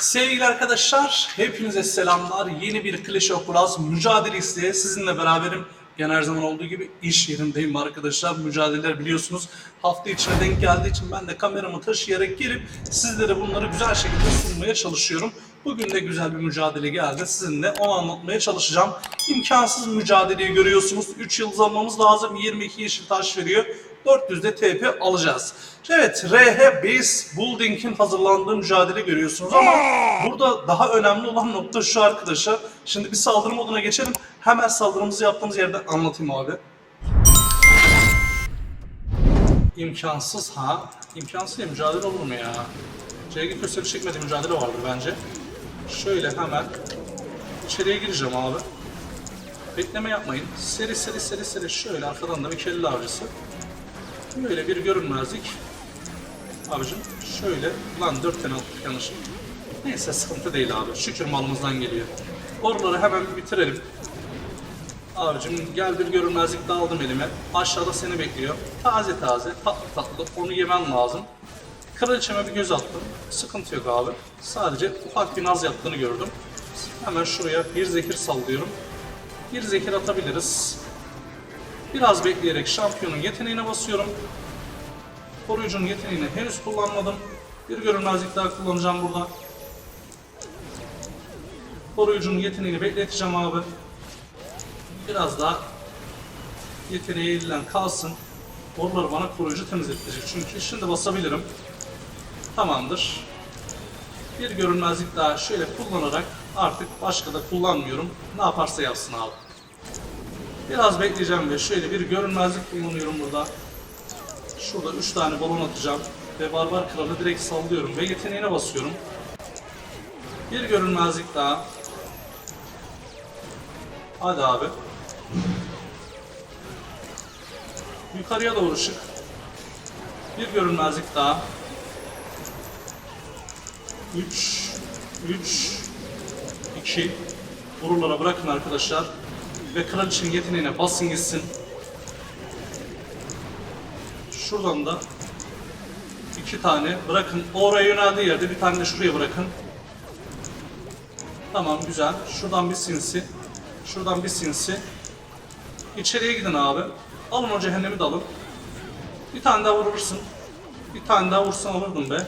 Sevgili arkadaşlar, hepinize selamlar. Yeni bir Clash of Clans mücadele isteği sizinle beraberim. Gene her zaman olduğu gibi iş yerindeyim arkadaşlar. Mücadeleler biliyorsunuz hafta içine denk geldiği için ben de kameramı taşıyarak gelip sizlere bunları güzel şekilde sunmaya çalışıyorum. Bugün de güzel bir mücadele geldi. Sizinle onu anlatmaya çalışacağım. İmkansız mücadeleyi görüyorsunuz. 3 yıldız almamız lazım. 22 yeşil taş veriyor. 400 de TP alacağız. Evet, RH Base Building'in hazırlandığı mücadele görüyorsunuz ama burada daha önemli olan nokta şu arkadaşlar. Şimdi bir saldırı moduna geçelim. Hemen saldırımızı yaptığımız yerden anlatayım abi. İmkansız ha. İmkansız ya mücadele olur mu ya? CG kösteri çekmediği mücadele vardır bence. Şöyle hemen içeriye gireceğim abi. Bekleme yapmayın. Seri seri seri seri şöyle arkadan da bir kelle avcısı. Böyle bir görünmezlik. Abicim şöyle lan dört tane attık yanlışım. Neyse sıkıntı değil abi. Şükür malımızdan geliyor. Oraları hemen bir bitirelim. Abicim gel bir görünmezlik daha aldım elime. Aşağıda seni bekliyor. Taze taze tatlı tatlı onu yemen lazım. Kraliçeme bir göz attım. Sıkıntı yok abi. Sadece ufak bir naz yaptığını gördüm. Hemen şuraya bir zehir sallıyorum. Bir zehir atabiliriz. Biraz bekleyerek şampiyonun yeteneğine basıyorum. Koruyucunun yeteneğini henüz kullanmadım. Bir görünmezlik daha kullanacağım burada. Koruyucunun yeteneğini bekleteceğim abi. Biraz daha yeteneği elinden kalsın. Oraları bana koruyucu temizletecek. Çünkü şimdi basabilirim. Tamamdır. Bir görünmezlik daha şöyle kullanarak artık başka da kullanmıyorum. Ne yaparsa yapsın abi. Biraz bekleyeceğim ve şöyle bir görünmezlik kullanıyorum burada. Şurada 3 tane balon atacağım ve barbar kralı direkt sallıyorum ve yeteneğine basıyorum. Bir görünmezlik daha. Hadi abi. Yukarıya doğru çık. Bir görünmezlik daha. 3 3 2 Vururlara bırakın arkadaşlar. Ve kraliçenin yeteneğine basın gitsin. Şuradan da iki tane bırakın. Oraya yöneldiği yerde bir tane de şuraya bırakın. Tamam güzel. Şuradan bir sinsi. Şuradan bir sinsi. İçeriye gidin abi. Alın o cehennemi de alın. Bir tane daha vurursun. Bir tane daha vursan alırdım be.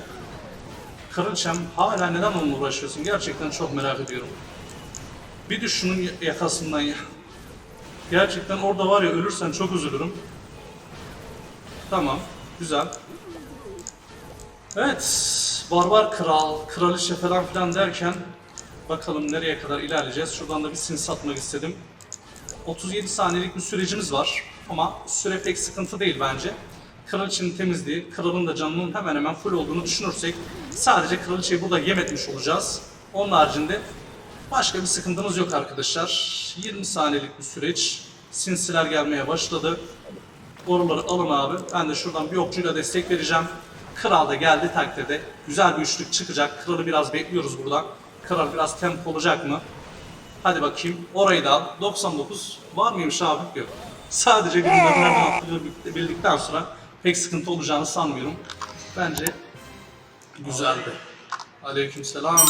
Kraliçem hala neden onunla uğraşıyorsun? Gerçekten çok merak ediyorum. Bir düş şunun yakasından ya. Gerçekten orada var ya ölürsen çok üzülürüm. Tamam, güzel. Evet, barbar kral, kraliçe falan filan derken bakalım nereye kadar ilerleyeceğiz. Şuradan da bir sin satmak istedim. 37 saniyelik bir sürecimiz var ama süre pek sıkıntı değil bence. Kraliçenin temizliği, kralın da canının hemen hemen full olduğunu düşünürsek sadece kraliçeyi burada yem etmiş olacağız. Onun haricinde başka bir sıkıntımız yok arkadaşlar. 20 saniyelik bir süreç. Sinsiler gelmeye başladı. Boruları alın abi. Ben de şuradan bir okçuyla destek vereceğim. Kral da geldi takdirde güzel bir üçlük çıkacak. Kralı biraz bekliyoruz buradan. Kral biraz tempo olacak mı? Hadi bakayım. Orayı da al. 99 var mıymış abi? Yok. Sadece birimlerden attığı bildikten sonra pek sıkıntı olacağını sanmıyorum. Bence güzeldi. Aleykümselam.